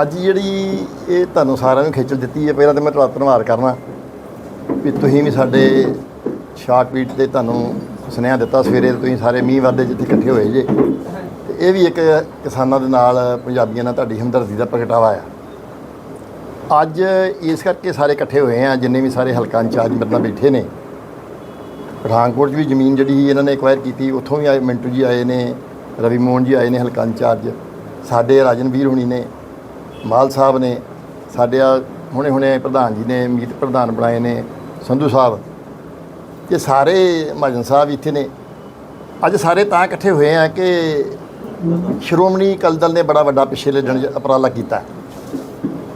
ਅੱਜ ਜਿਹੜੀ ਇਹ ਤੁਹਾਨੂੰ ਸਾਰਿਆਂ ਨੂੰ ਖੇਚਲ ਦਿੱਤੀ ਹੈ, ਪਹਿਲਾਂ ਤਾਂ ਮੈਂ ਤੁਹਾਡਾ ਧੰਨਵਾਦ ਕਰਨਾ ਵੀ ਤੁਸੀਂ ਵੀ ਸਾਡੇ ਸ਼ਾਰਟ ਬੀਟ ਤੇ ਤੁਹਾਨੂੰ ਸੁਨੇਹਾ ਦਿੱਤਾ ਸਵੇਰੇ ਤੁਸੀਂ ਸਾਰੇ ਮੀਂਹ ਵਰਦੇ ਜਿੱਥੇ ਇਕੱਠੇ ਹੋਏ ਜੇ। ਤੇ ਇਹ ਵੀ ਇੱਕ ਕਿਸਾਨਾਂ ਦੇ ਨਾਲ ਪੰਜਾਬੀਆਂ ਨਾਲ ਤੁਹਾਡੀ ਹਮਦਰਦੀ ਦਾ ਪ੍ਰਗਟਾਵਾ ਆ। ਅੱਜ ਇਸ ਕਰਕੇ ਸਾਰੇ ਇਕੱਠੇ ਹੋਏ ਆ, ਜਿੰਨੇ ਵੀ ਸਾਰੇ ਹਲਕਾ ਇੰਚਾਰਜ ਮੇਰੇ ਬੈਠੇ ਨੇ। ਪਠਾਨਕੋਟ 'ਚ ਵੀ ਜ਼ਮੀਨ ਜਿਹੜੀ ਇਹਨਾਂ ਨੇ ਐਕਵਾਇਰ ਕੀਤੀ, ਉੱਥੋਂ ਵੀ ਆਏ ਮਿੰਟੂ ਜੀ ਆਏ ਨੇ, ਰਵੀ ਮੋਹਨ ਜੀ ਆਏ ਨੇ ਹਲਕਾ ਇੰਚਾਰਜ। ਸਾਡੇ ਰਾਜਨਵੀਰ ਹੁਣੀ ਨੇ ਮਾਲ ਸਾਹਿਬ ਨੇ ਸਾਡੇ ਆ ਹੁਣੇ ਹੁਣੇ ਪ੍ਰਧਾਨ ਜੀ ਨੇ ਮੀਤ ਪ੍ਰਧਾਨ ਬਣਾਏ ਨੇ ਸੰਧੂ ਸਾਹਿਬ। ਇਹ ਸਾਰੇ ਮਹਾਜਨ ਸਾਹਿਬ ਇੱਥੇ ਨੇ। ਅੱਜ ਸਾਰੇ ਤਾਂ ਇਕੱਠੇ ਹੋਏ ਆ ਕਿ ਸ਼੍ਰੋਮਣੀ ਅਕਾਲੀ ਦਲ ਨੇ ਬੜਾ ਵੱਡਾ ਪਿਛਲੇ ਦਿਨ 'ਚ ਉਪਰਾਲਾ ਕੀਤਾ।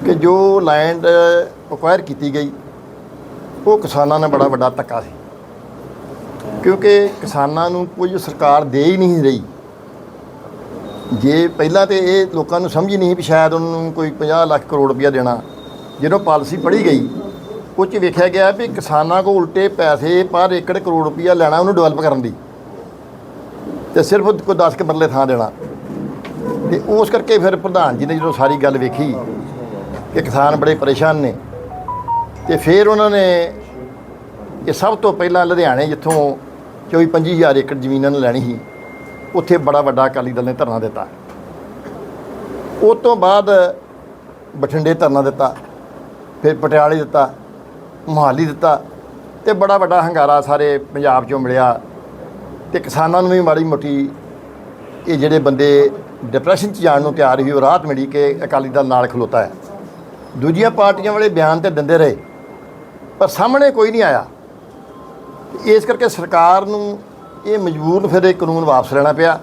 ਕਿ ਜੋ ਲੈਂਡ ਅਕਵਾਇਰ ਕੀਤੀ ਗਈ, ਉਹ ਕਿਸਾਨਾਂ ਨੇ ਬੜਾ ਵੱਡਾ ਧੱਕਾ ਸੀ। ਕਿਉਂਕਿ ਕਿਸਾਨਾਂ ਨੂੰ ਕੁਝ ਸਰਕਾਰ ਦੇ ਹੀ ਨਹੀਂ ਰਹੀ। ਜੇ ਪਹਿਲਾਂ ਤੇ ਇਹ ਲੋਕਾਂ ਨੂੰ ਸਮਝ ਹੀ ਨਹੀਂ ਵੀ ਸ਼ਾਇਦ ਉਹਨਾਂ ਨੂੰ ਕੋਈ 50 ਲੱਖ ਕਰੋੜ ਰੁਪਇਆ ਦੇਣਾ। ਜਦੋਂ ਪਾਲਿਸੀ ਪੜ੍ਹੀ ਗਈ, ਉਹ 'ਚ ਵੇਖਿਆ ਗਿਆ ਵੀ ਕਿਸਾਨਾਂ ਕੋਲ ਉਲਟੇ ਪੈਸੇ ਪਰ ਏਕੜ ਕਰੋੜ ਰੁਪਇਆ ਲੈਣਾ ਉਹਨੂੰ ਡਿਵੈਲਪ ਕਰਨ ਦੀ। ਤੇ ਸਿਰਫ ਕੋਈ 10 ਕੁ ਮਰਲੇ ਥਾਂ ਦੇਣਾ। ਤੇ ਉਸ ਕਰਕੇ ਫਿਰ ਪ੍ਰਧਾਨ ਜੀ ਨੇ ਜਦੋਂ ਸਾਰੀ ਗੱਲ ਵੇਖੀ ਕਿ ਕਿਸਾਨ ਬੜੇ ਪਰੇਸ਼ਾਨ ਨੇ, ਤੇ ਫਿਰ ਉਹਨਾਂ ਨੇ ਇਹ ਸਭ ਤੋਂ ਪਹਿਲਾਂ ਲੁਧਿਆਣੇ ਜਿੱਥੋਂ 24 25000 ਏਕੜ ਜ਼ਮੀਨਾਂ ਨੂੰ ਲੈਣੀ ਸੀ। ਉੱਥੇ ਬੜਾ ਵੱਡਾ ਅਕਾਲੀ ਦਲ ਨੇ ਧਰਨਾ ਦਿੱਤਾ। ਉਸ ਤੋਂ ਬਾਅਦ ਬਠਿੰਡੇ ਧਰਨਾ ਦਿੱਤਾ, ਫਿਰ ਪਟਿਆਲੇ ਦਿੱਤਾ, ਮੋਹਾਲੀ ਦਿੱਤਾ ਤੇ ਬੜਾ ਵੱਡਾ ਹੰਗਾਰਾ ਸਾਰੇ ਪੰਜਾਬ 'ਚੋਂ ਮਿਲਿਆ ਤੇ ਕਿਸਾਨਾਂ ਨੂੰ ਵੀ ਮਾੜੀ ਮੋਟੀ ਇਹ ਜਿਹੜੇ ਬੰਦੇ ਡਿਪਰੈਸ਼ਨ 'ਚ ਜਾਣ ਨੂੰ ਤਿਆਰ ਹੀ ਉਹ ਰਾਹਤ ਮਿਲੀ ਕਿ ਅਕਾਲੀ ਦਲ ਨਾਲ ਖਲੋਤਾ ਹੈ। ਦੂਜੀਆਂ ਪਾਰਟੀਆਂ ਵਾਲੇ ਬਿਆਨ ਤੇ ਦਿੰਦੇ ਰਹੇ, ਪਰ ਸਾਹਮਣੇ ਕੋਈ ਨਹੀਂ ਆਇਆ। ਇਸ ਕਰਕੇ ਸਰਕਾਰ ਨੂੰ ਇਹ ਮਜਬੂਰ ਫਿਰ ਇਹ ਕਾਨੂੰਨ ਵਾਪਸ ਲੈਣਾ ਪਿਆ।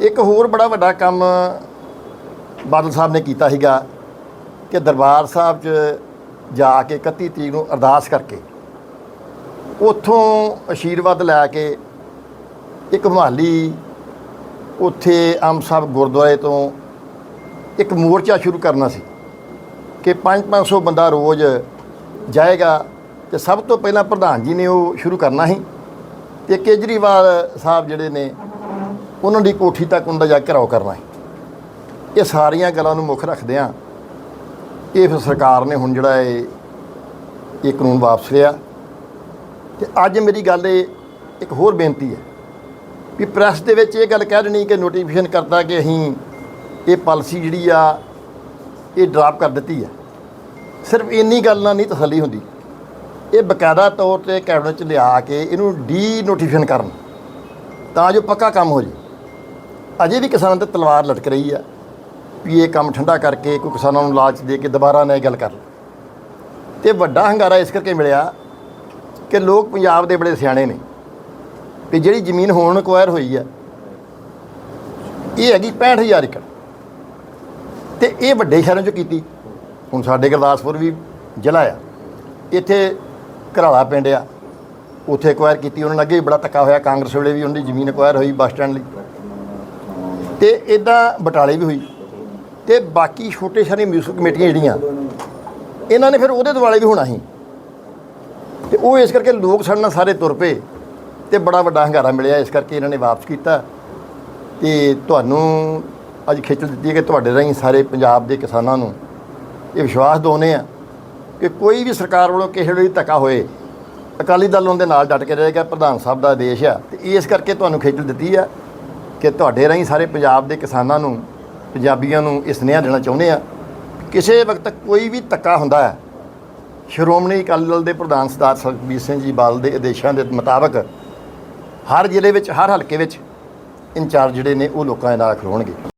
ਇੱਕ ਹੋਰ ਬੜਾ ਵੱਡਾ ਕੰਮ ਬਾਦਲ ਸਾਹਿਬ ਨੇ ਕੀਤਾ ਸੀਗਾ ਕਿ ਦਰਬਾਰ ਸਾਹਿਬ 'ਚ ਜਾ ਕੇ 31 ਤਰੀਕ ਨੂੰ ਅਰਦਾਸ ਕਰਕੇ ਉੱਥੋਂ ਅਸ਼ੀਰਵਾਦ ਲੈ ਕੇ ਇੱਕ ਮੁਹਾਲੀ, ਉੱਥੇ ਆਮ ਸਾਹਿਬ ਗੁਰਦੁਆਰੇ ਤੋਂ ਇੱਕ ਮੋਰਚਾ ਸ਼ੁਰੂ ਕਰਨਾ ਸੀ ਕਿ 5-500 ਬੰਦਾ ਰੋਜ਼ ਜਾਏਗਾ ਤੇ ਸਭ ਤੋਂ ਪਹਿਲਾਂ ਪ੍ਰਧਾਨ ਜੀ ਨੇ ਉਹ ਸ਼ੁਰੂ ਕਰਨਾ ਸੀ। ਤੇ ਕੇਜਰੀਵਾਲ ਸਾਹਿਬ ਜਿਹੜੇ ਨੇ, ਉਹਨਾਂ ਦੀ ਕੋਠੀ ਤੱਕ ਉਹਨਾਂ ਦਾ ਜਾ ਘਰਾਓ ਕਰਨਾ ਸੀ ਇਹ ਸਾਰੀਆਂ ਗੱਲਾਂ ਨੂੰ ਮੁੱਖ ਰੱਖਦੇ ਆ ਇਹ ਫਿਰ ਸਰਕਾਰ ਨੇ ਹੁਣ ਜਿਹੜਾ ਇਹ ਇਹ ਕਾਨੂੰਨ ਵਾਪਸ ਲਿਆ। ਤੇ ਅੱਜ ਮੇਰੀ ਗੱਲ ਇਹ, ਇੱਕ ਹੋਰ ਬੇਨਤੀ ਹੈ ਵੀ ਪ੍ਰੈਸ ਦੇ ਵਿੱਚ ਇਹ ਗੱਲ ਕਹਿ ਦੇਣੀ ਕਿ ਨੋਟੀਫਿਕੇਸ਼ਨ ਕਰਤਾ ਕਿ ਅਸੀਂ ਇਹ ਪਾਲਿਸੀ ਜਿਹੜੀ ਆ, ਇਹ ਡਰਾਪ ਕਰ ਦਿੱਤੀ ਹੈ। ਸਿਰਫ ਇੰਨੀ ਗੱਲ ਨਾਲ ਨਹੀਂ ਤਸੱਲੀ ਹੁੰਦੀ। ਇਹ ਬਕਾਇਦਾ ਤੌਰ ਤੇ ਕੈਬਨਿਟ ਚ ਲਿਆ ਕੇ ਇਹਨੂੰ ਡੀ ਨੋਟੀਫਿਕੇਸ਼ਨ ਕਰਨ। ਤਾਂ ਜੋ ਪੱਕਾ ਕੰਮ ਹੋ ਜੇ। ਅਜੇ ਵੀ ਕਿਸਾਨਾਂ ਤੇ ਤਲਵਾਰ ਲਟਕ ਰਹੀ ਆ ਵੀ ਇਹ ਕੰਮ ਠੰਡਾ ਕਰਕੇ ਕੋਈ ਕਿਸਾਨਾਂ ਨੂੰ ਲਾਲਚ ਦੇ ਕੇ ਦੁਬਾਰਾ ਨਾ ਇਹ ਗੱਲ ਕਰ ਲਓ ਤੇ ਵੱਡਾ ਹੰਗਾਰਾ ਇਸ ਕਰਕੇ ਮਿਲਿਆ ਕਿ ਲੋਕ ਪੰਜਾਬ ਦੇ ਬੜੇ ਸਿਆਣੇ ਨੇ। ਕਿ ਜਿਹੜੀ ਜ਼ਮੀਨ ਹੁਣ ਅਕਵਾਇਰ ਹੋਈ ਆ, ਇਹ ਹੈਗੀ 65000 ਏਕੜ। ਤੇ ਇਹ ਵੱਡੇ ਸ਼ਹਿਰਾਂ 'ਚ ਕੀਤੀ। ਹੁਣ ਸਾਡੇ ਗੁਰਦਾਸਪੁਰ ਵੀ ਜ਼ਿਲ੍ਹਾ ਆ। ਇੱਥੇ ਘਰਾਲਾ ਪਿੰਡ ਆ। ਉੱਥੇ ਅਕਵਾਇਰ ਕੀਤੀ, ਉਹਨਾਂ ਨੇ ਅੱਗੇ ਵੀ ਬੜਾ ਧੱਕਾ ਹੋਇਆ। ਕਾਂਗਰਸ ਵੇਲੇ ਵੀ ਉਹਨਾਂ ਦੀ ਜ਼ਮੀਨ ਅਕਵਾਇਰ ਹੋਈ ਬੱਸ ਸਟੈਂਡ ਲਈ। ਤੇ ਇਦਾਂ ਬਟਾਲੇ ਵੀ ਹੋਈ। ਤੇ ਬਾਕੀ ਛੋਟੇ ਸ਼ਹਿਰੀ ਮਿਊਨਿਸਪਲ ਕਮੇਟੀਆਂ ਜਿਹੜੀਆਂ, ਇਹਨਾਂ ਨੇ ਫਿਰ ਉਹਦੇ ਦੁਆਲੇ ਵੀ ਹੋਣਾ ਸੀ। ਤੇ ਉਹ ਇਸ ਕਰਕੇ ਲੋਕ ਸਾਡੇ ਨਾਲ ਸਾਰੇ ਤੁਰ ਪਏ ਤੇ ਬੜਾ ਵੱਡਾ ਹੰਗਾਰਾ ਮਿਲਿਆ। ਇਸ ਕਰਕੇ ਇਹਨਾਂ ਨੇ ਵਾਪਸ ਕੀਤਾ। ਤੇ ਤੁਹਾਨੂੰ ਅੱਜ ਖੇਚਲ ਦਿੱਤੀ ਹੈ ਕਿ ਤੁਹਾਡੇ ਰਾਹੀਂ ਸਾਰੇ ਪੰਜਾਬ ਦੇ ਕਿਸਾਨਾਂ ਨੂੰ ਇਹ ਵਿਸ਼ਵਾਸ ਦਿਵਾਉਂਦੇ ਆ ਕਿ ਕੋਈ ਵੀ ਸਰਕਾਰ ਵੱਲੋਂ ਕਿਸੇ ਵੇਲੇ ਧੱਕਾ ਹੋਏ, ਅਕਾਲੀ ਦਲ ਉਹਨਾਂ ਦੇ ਨਾਲ ਡਟ ਕੇ ਰਹੇਗਾ ਪ੍ਰਧਾਨ ਸਾਹਿਬ ਦਾ ਆਦੇਸ਼ ਆ, ਤੇ ਇਸ ਕਰਕੇ ਤੁਹਾਨੂੰ ਖੇਚਲ ਦਿੱਤੀ ਆ ਕਿ ਤੁਹਾਡੇ ਰਾਹੀਂ ਸਾਰੇ ਪੰਜਾਬ ਦੇ ਕਿਸਾਨਾਂ ਨੂੰ, ਪੰਜਾਬੀਆਂ ਨੂੰ ਇਸ ਸੁਨੇਹਾ ਦੇਣਾ ਚਾਹੁੰਦੇ ਆ। ਕਿਸੇ ਵਕਤ ਕੋਈ ਵੀ ਧੱਕਾ ਹੁੰਦਾ ਹੈ, ਸ਼੍ਰੋਮਣੀ ਅਕਾਲੀ ਦਲ ਦੇ ਪ੍ਰਧਾਨ ਸਰਦਾਰ ਸੁਖਬੀਰ ਸਿੰਘ ਜੀ ਬਾਦਲ ਦੇ ਆਦੇਸ਼ਾਂ ਦੇ ਮੁਤਾਬਕ, ਹਰ ਜ਼ਿਲ੍ਹੇ ਵਿੱਚ, ਹਰ ਹਲਕੇ ਵਿੱਚ ਇੰਚਾਰਜ ਜਿਹੜੇ ਨੇ ਉਹ ਲੋਕਾਂ ਦੇ ਨਾਲ ਖਲੋਣਗੇ।